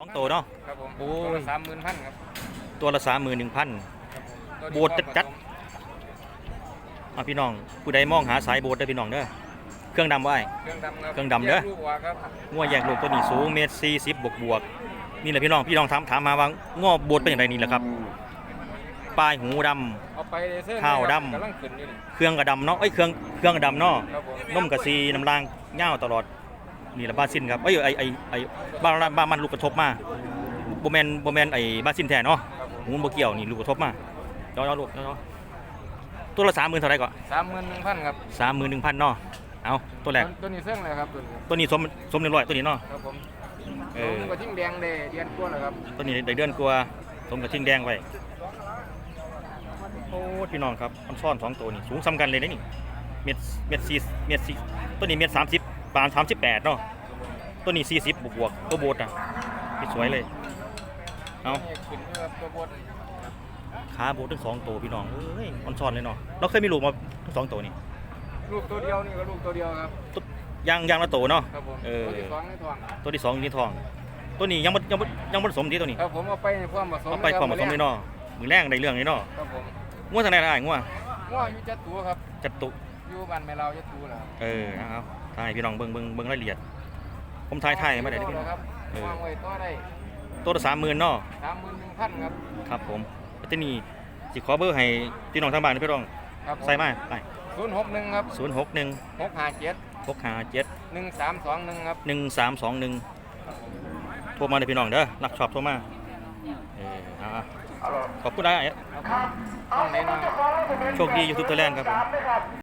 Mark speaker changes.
Speaker 1: สองตัวเนาะ
Speaker 2: ครับผม
Speaker 1: โอ้
Speaker 2: ตัวละสามหมื่นพันครับ
Speaker 1: ตัวละสามหมื่นหนึ่งพัน
Speaker 2: ครับผมตัว
Speaker 1: โบสถ์จัด อะพี่น้องผู้ใดมองหาสายโบสถ์เด้อพี่น้องเด้อเครื่องดำไว้
Speaker 2: เครื่องดำครับ
Speaker 1: เครื่องดำเด้อ
Speaker 2: แยกลูกวัวครับ
Speaker 1: ง้อแยกลูกตัวนี้สูงเมตรสี่สิบบวกบวกนี่แหละพี่น้องพี่น้องถามถามมาว่าง้อโบสถ์เป็นอย่างไรนี่แหละครับปลายหูดำ
Speaker 2: เอาไปเลเซอร์
Speaker 1: ข้าว
Speaker 2: นี่ครับ
Speaker 1: ดำ
Speaker 2: กำลังขึ้นอยู่นี่
Speaker 1: เครื่องกระดำเนาะเอ้ยเครื่องเครื่องกระดำเนาะ
Speaker 2: ครับผม
Speaker 1: นมกระซีน้ำลางเง่าวตลอด นี่แหละบ้านสิ้นครับเอ้ยไอไอไอบ้านบ้านมันลูกกระทบมาโบแมนโบแมนไอบ้านสิ้นแทนเนาะ
Speaker 2: ครับผม
Speaker 1: หูมันบ่เกี่ยวนี่ลูกกระทบมาย้อนๆลูกย้อนๆตัวละสามหมื่นเท่าไหร่ก่อน
Speaker 2: สามหมื่นหนึ่งพันครับ
Speaker 1: สามหมื่นหนึ่งพันเนาะเอาตัวแรก
Speaker 2: ตัวนี้เส้นเลยครับตัวนี้
Speaker 1: ตัวนี้สมสมเรียบร้อยตัวนี้เนาะ
Speaker 2: ครับผม
Speaker 1: เออ
Speaker 2: ตัวนี้ก็ทิ้งแดงเลยเดียนกลัวเลยครับ
Speaker 1: ตัวนี้ได้เดือนกว่าสมกับทิ้งแดงไว้โอ้พี่น้องครับมันซ่อนสองตัวนี่สูงซ้ำกันเลยนะนี่เม็ดเม็ดสี่เม็ดสี่ตัวนี้เม็ดสามสิบ ปานสามสิบแปดเนาะตัวนี้สี่สิบบวกบวกๆตัวโบดอะสวยเลยเอา
Speaker 2: ตัวนี้ขึ้นอยู่ครับตัวบน
Speaker 1: ขาโบดทั้งสองตัวพี่น้องเอ้ยมันซ่อนเลยเนาะเราเคยมีลูกมาทั้งสองตัวนี่
Speaker 2: ลูกตัวเดียวนี่ก็ลูกตัวเดียวครับ
Speaker 1: ตัวยางยางละตัวเนาะ
Speaker 2: ครับผม
Speaker 1: เออ
Speaker 2: ตัวที่สองในท้อง
Speaker 1: ตัวที่สองอยู่ในท้อง ตัวนี้ยังบ่ยังบ่ยังบ่ผสมดีตัวนี้
Speaker 2: ครับผมเอาไปในความผสม
Speaker 1: เอาไปความผสมเลยเนาะมือแรงในเรื่องนี้เนาะ
Speaker 2: ครับผม
Speaker 1: ง่วงทางไหนได้ง่วง
Speaker 2: ง้ออยู่จัดตัวครับ
Speaker 1: จัดตุ
Speaker 2: อยู่บ้านแม่เราจัดตัวแล้ว
Speaker 1: เออนะครับ ถ่ายพี่น้องเบิ่งเบิ่งเบิ่งรายละเอียด ผมถ่ายถ่ายมาได้เด้อพี่น้อง
Speaker 2: ครับ
Speaker 1: เออ
Speaker 2: วางไว้ต่อได้
Speaker 1: ตัวละสามหมื่นเนาะ
Speaker 2: สามหมื่นหนึ่งพันครับ
Speaker 1: ครับผมแล้วที่นี่สิขอเบอร์ให้พี่น้องทางบ้านนะพี่น้อง
Speaker 2: ครับผม
Speaker 1: ใส่มาไป
Speaker 2: ศูนย์หกหนึ่งครับ
Speaker 1: ศูนย์หกหนึ่ง
Speaker 2: หกห้าเจ็ด
Speaker 1: หกห้าเจ็ด
Speaker 2: หนึ่งสามสองหนึ่งครับ
Speaker 1: หนึ่งสามสองหนึ่งโทรมาเลยพี่น้องเด้อรักชอบโทรมาเอออ่าขอบคุณได้
Speaker 2: ต้องเน้นนะครับ
Speaker 1: โชคดียูทูบไทยแลนด์ครับผม